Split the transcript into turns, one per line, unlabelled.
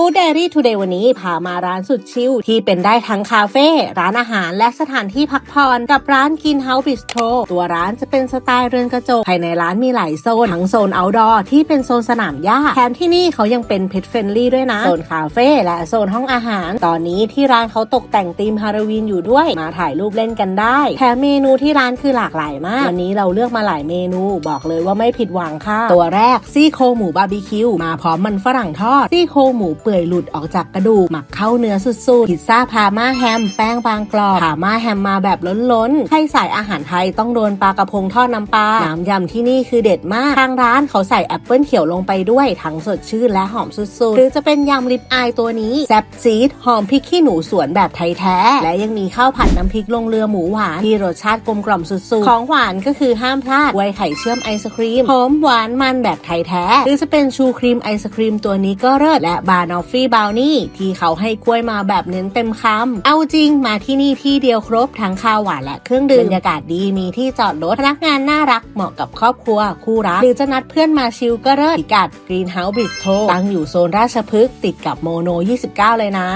Food Diary Today วันนี้พามาร้านสุดชิลที่เป็นได้ทั้งคาเฟ่ร้านอาหารและสถานที่พักผ่อนกับร้านกินเฮาส์บิสโตรตัวร้านจะเป็นสไตล์เรือนกระจก ภายในร้านมีหลายโซน ทั้งโซนอ outdoor ที่เป็นโซนสนามหญ้าแถมที่นี่เขายังเป็น pet friendly ด้วยนะ โซนคาเฟ่และโซนห้องอาหาร ตอนนี้ที่ร้านเขาตกแต่งธีมฮาโลวีนอยู่ด้วย มาถ่ายรูปเล่นกันได้แถมเมนูที่ร้านคือหลากหลายมาก วันนี้เราเลือกมาหลายเมนู บอกเลยว่าไม่ผิดหวังค่ะ ตัวแรกซี่โครงหมูบาร์บีคิวมาพร้อมมันฝรั่งทอดซี่โครงหมูเปื่อยหลุดออกจากกระดูกหมักเข้าเนื้อสุดๆ พิซซ่าพาม่าแฮม แป้งบางกรอบ พาม่าแฮมมาแบบล้นๆ ใครสายอาหารไทยต้องโดนปลากระพงทอดน้ำปลา น้ำยำที่นี่คือเด็ดมาก ทางร้านเขาใส่แอปเปิลเขียวลงไปด้วย ทั้งสดชื่นและหอมสุดๆ หรือจะเป็นยำลิปอายตัวนี้ แซ่บซีด หอมพริกขี้หนูสวนแบบไทยแท้ และยังมีข้าวผัดน้ำพริกลงเรือหมูหวานที่รสชาติกลมกล่อมสุดๆ ของหวานก็คือห้ามพลาดไวไข่เชื่อมไอศครีมหอมหวานมันแบบไทยแท้ หรือจะเป็นชูครีมไอศครีมตัวนี้ก็เลิศและบานอฟฟี่บราวนี่ที่เขาให้กล้วยมาแบบเน้นเต็มคำ เอาจริงมาที่นี่ที่เดียวครบทั้งข้าวหวานและเครื่องดื่มบรรยากาศดีมีที่จอดรถพนักงานน่ารักเหมาะกับครอบครัว คู่รัก หรือจะนัดเพื่อนมาชิลก็เลิศพิกัด Greenhouse Bistro ตั้งอยู่โซนราชพฤกษ์ติดกับโมโน 29 เลยนะ